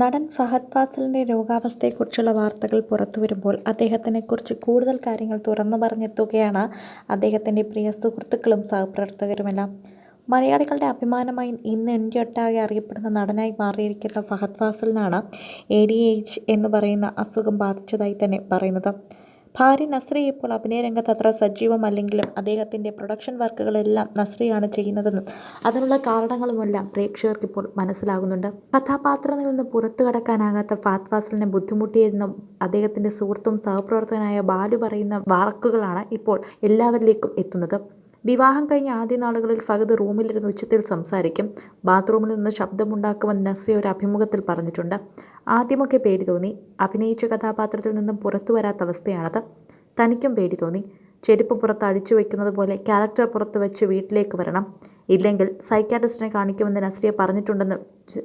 നടൻ ഫഹദ് ഫാസിലിന്റെ രോഗാവസ്ഥയെക്കുറിച്ചുള്ള വാർത്തകൾ പുറത്തു വരുമ്പോൾ അദ്ദേഹത്തിനെക്കുറിച്ച് കൂടുതൽ കാര്യങ്ങൾ തുറന്നു പറഞ്ഞെത്തുകയാണ് അദ്ദേഹത്തിന്റെ പ്രിയ സുഹൃത്തുക്കളും സഹപ്രവർത്തകരുമെല്ലാം. മലയാളികളുടെ അഭിമാനമായി ഇന്ന് ഇന്ത്യയൊട്ടാകെ അറിയപ്പെടുന്ന നടനായി മാറിയിരിക്കുന്ന ഫഹദ് ഫാസിലിനാണ് എ ഡി എന്ന് പറയുന്ന അസുഖം ബാധിച്ചതായി തന്നെ പറയുന്നത്. ഭാര്യ നസ്രി ഇപ്പോൾ അഭിനയ രംഗത്ത് അത്ര സജീവമല്ലെങ്കിലും അദ്ദേഹത്തിന്റെ പ്രൊഡക്ഷൻ വർക്കുകളെല്ലാം നസ്രിയാണ് ചെയ്യുന്നതെന്നും അതിനുള്ള കാരണങ്ങളുമെല്ലാം പ്രേക്ഷകർക്ക് ഇപ്പോൾ മനസ്സിലാകുന്നുണ്ട്. കഥാപാത്രങ്ങളിൽ നിന്ന് പുറത്തു കടക്കാനാകാത്ത ഫാത് ഫാസിലിനെ ബുദ്ധിമുട്ടിയെന്നും അദ്ദേഹത്തിന്റെ സുഹൃത്തും സഹപ്രവർത്തകനായ ബാലു പറയുന്ന വാക്കുകളാണ് ഇപ്പോൾ എല്ലാവരിലേക്കും എത്തുന്നത്. വിവാഹം കഴിഞ്ഞ ആദ്യ നാളുകളിൽ ഫഹദ് റൂമിലിരുന്ന് ഉച്ചത്തിൽ സംസാരിക്കും. ബാത്റൂമിൽ നിന്ന് ശബ്ദമുണ്ടാക്കുമെന്ന് നസ്രിയ ഒരു അഭിമുഖത്തിൽ പറഞ്ഞിട്ടുണ്ട്. ആദ്യമൊക്കെ പേടി തോന്നി. അഭിനയിച്ച കഥാപാത്രത്തിൽ നിന്നും പുറത്തു വരാത്ത അവസ്ഥയാണത്. തനിക്കും പേടി തോന്നി. ചെരുപ്പ് പുറത്ത് അഴിച്ചു വയ്ക്കുന്നത് പോലെ ക്യാരക്ടർ പുറത്ത് വെച്ച് വീട്ടിലേക്ക് വരണം. ഇല്ലെങ്കിൽ സൈക്കാട്രിസ്റ്റിനെ കാണിക്കുമെന്ന് നസ്രിയ പറഞ്ഞിട്ടുണ്ടെന്ന്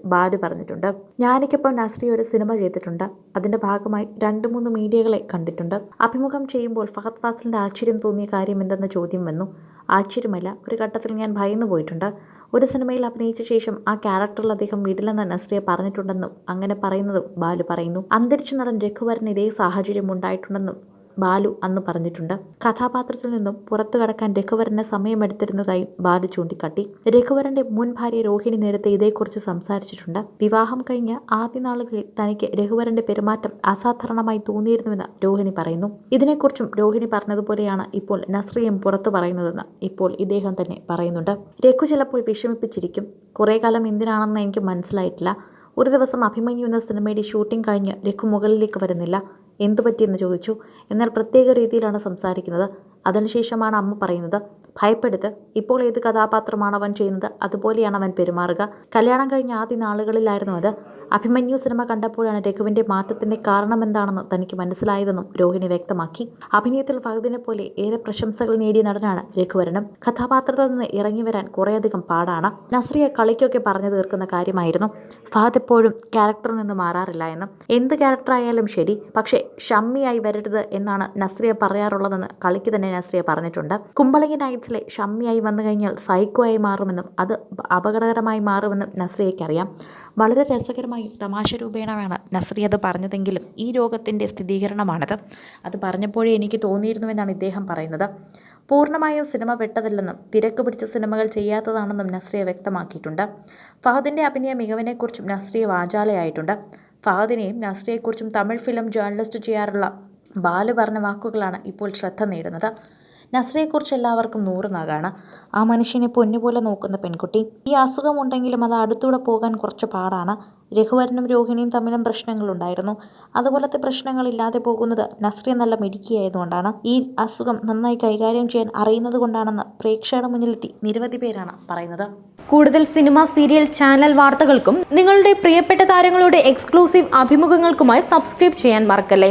ബാലു പറഞ്ഞിട്ടുണ്ട്. ഞാനിക്കൊപ്പം നസ്രിയ ഒരു സിനിമ ചെയ്തിട്ടുണ്ട്. അതിന്റെ ഭാഗമായി രണ്ട് മൂന്ന് മീഡിയകളെ കണ്ടിട്ടുണ്ട്. അഭിമുഖം ചെയ്യുമ്പോൾ ഫഹദ് ഫാസിലിന്റെ ആശ്ചര്യം തോന്നിയ കാര്യം എന്തെന്ന ചോദ്യം വന്നു. ആശ്ചര്യമല്ല. ഒരു ഘട്ടത്തിൽ ഞാൻ ഭയന്നു പോയിട്ടുണ്ട്. ഒരു സിനിമയിൽ അഭിനയിച്ച ശേഷം ആ ക്യാരക്ടറിൽ അദ്ദേഹം വിടില്ലെന്ന് നസ്രിയ പറഞ്ഞിട്ടുണ്ടെന്നും അങ്ങനെ പറയുന്നതും ബാലു പറയുന്നു. അന്തരിച്ച നടൻ രഘുവരന് ഇതേ സാഹചര്യം ഉണ്ടായിട്ടുണ്ടെന്നും ബാലു അന്ന് പറഞ്ഞിട്ടുണ്ട്. കഥാപാത്രത്തിൽ നിന്നും പുറത്തു കടക്കാൻ രഘുവരന് സമയമെടുത്തിരുന്നതായി ബാലു ചൂണ്ടിക്കാട്ടി. രഘുവരന്റെ മുൻ ഭാര്യ രോഹിണി നേരത്തെ ഇതേക്കുറിച്ച് സംസാരിച്ചിട്ടുണ്ട്. വിവാഹം കഴിഞ്ഞ ആദ്യ നാളുകളിൽ തനിക്ക് രഘുവരന്റെ പെരുമാറ്റം അസാധാരണമായി തോന്നിയിരുന്നുവെന്ന് രോഹിണി പറയുന്നു. ഇതിനെക്കുറിച്ചും രോഹിണി പറഞ്ഞതുപോലെയാണ് ഇപ്പോൾ നസ്രിയും പുറത്തു പറയുന്നതെന്ന് ഇപ്പോൾ ഇദ്ദേഹം തന്നെ പറയുന്നുണ്ട്. രഘു ചിലപ്പോൾ വിഷമിപ്പിച്ചിരിക്കും. കുറേ കാലം എന്തിനാണെന്ന് എനിക്ക് മനസ്സിലായിട്ടില്ല. ഒരു ദിവസം അഭിമന്യു എന്ന സിനിമയുടെ ഷൂട്ടിംഗ് കഴിഞ്ഞ് രഘു മുകളിലേക്ക് വരുന്നില്ല. എന്തു പറ്റിയെന്ന് ചോദിച്ചു. എന്നാൽ പ്രത്യേക രീതിയിലാണ് സംസാരിക്കുന്നത്. അതിനുശേഷമാണ് അമ്മ പറയുന്നത് ഭയപ്പെടുത്ത്. ഇപ്പോൾ ഏത് കഥാപാത്രമാണ് അവൻ ചെയ്യുന്നത്? അതുപോലെയാണ് അവൻ പെരുമാറുക. കല്യാണം കഴിഞ്ഞ ആദ്യ നാളുകളിലായിരുന്നു അത്. അഭിമന്യു സിനിമ കണ്ടപ്പോഴാണ് രഘുവിന്റെ മാറ്റത്തിന്റെ കാരണമെന്താണെന്ന് തനിക്ക് മനസ്സിലായതെന്നും രോഹിണി വ്യക്തമാക്കി. അഭിനയത്തിൽ ഫഹദിനെ പോലെ ഏറെ പ്രശംസകൾ നേടിയ നടനാണ് രഘുവരനും കഥാപാത്രത്തിൽ നിന്ന് ഇറങ്ങി വരാൻ കുറേയധികം പാടാണ്. നസ്രിയ കളിക്കൊക്കെ പറഞ്ഞു തീർക്കുന്ന കാര്യമായിരുന്നു. ഫഹദ് എപ്പോഴും ക്യാരക്ടറിൽ നിന്ന് മാറാറില്ല എന്നും. എന്ത് ക്യാരക്ടറായാലും ശരി പക്ഷേ ഷമ്മിയായി വരരുത് എന്നാണ് നസ്രിയ പറയാറുള്ളതെന്ന് കളിക്ക് തന്നെ നസ്രിയ പറഞ്ഞിട്ടുണ്ട്. കുമ്പളങ്ങി നൈറ്റ്സിലെ ഷമ്മിയായി വന്നു കഴിഞ്ഞാൽ സൈക്കോ ആയി മാറുമെന്നും അത് അപകടകരമായി മാറുമെന്നും നസ്രിയയ്ക്കറിയാം. വളരെ രസകരമായും തമാശ രൂപേണമാണ് നസ്രി അത് പറഞ്ഞതെങ്കിലും ഈ രോഗത്തിന്റെ സ്ഥിരീകരണമാണത്. അത് പറഞ്ഞപ്പോഴേ എനിക്ക് തോന്നിയിരുന്നുവെന്നാണ് ഇദ്ദേഹം പറയുന്നത്. പൂർണമായും സിനിമ വെട്ടതല്ലെന്നും തിരക്ക് പിടിച്ച സിനിമകൾ ചെയ്യാത്തതാണെന്നും നസ്രിയ വ്യക്തമാക്കിയിട്ടുണ്ട്. ഫഹദിന്റെ അഭിനയ മികവിനെക്കുറിച്ചും നസ്രിയ വാചാലയായിട്ടുണ്ട്. ഫഹദിനെയും നസ്രിയെക്കുറിച്ചും തമിഴ് ഫിലിം ജേർണലിസ്റ്റ് ചെയ്യാറുള്ള ബാലു പറഞ്ഞ വാക്കുകളാണ് ഇപ്പോൾ ശ്രദ്ധ നേടുന്നത്. നസ്രിയെക്കുറിച്ച് എല്ലാവർക്കും നൂറ് നാഗാണ്. ആ മനുഷ്യനെ പൊന്നുപോലെ നോക്കുന്ന പെൺകുട്ടി. ഈ അസുഖമുണ്ടെങ്കിലും അത് അടുത്തൂടെ പോകാൻ കുറച്ച് പാടാണ്. രഘുവരനും രോഹിണിയും തമ്മിലും പ്രശ്നങ്ങളുണ്ടായിരുന്നു. അതുപോലത്തെ പ്രശ്നങ്ങളില്ലാതെ പോകുന്നത് നസ്രിയ നല്ല മിടുക്കിയായതുകൊണ്ടാണ് ഈ അസുഖം നന്നായി കൈകാര്യം ചെയ്യാൻ അറിയുന്നത് കൊണ്ടാണെന്ന് പ്രേക്ഷകരുടെ മുന്നിലെത്തി നിരവധി പേരാണ് പറയുന്നത്. കൂടുതൽ സിനിമ സീരിയൽ ചാനൽ വാർത്തകൾക്കും നിങ്ങളുടെ പ്രിയപ്പെട്ട താരങ്ങളുടെ എക്സ്ക്ലൂസീവ് അഭിമുഖങ്ങൾക്കുമായി സബ്സ്ക്രൈബ് ചെയ്യാൻ മറക്കല്ലേ?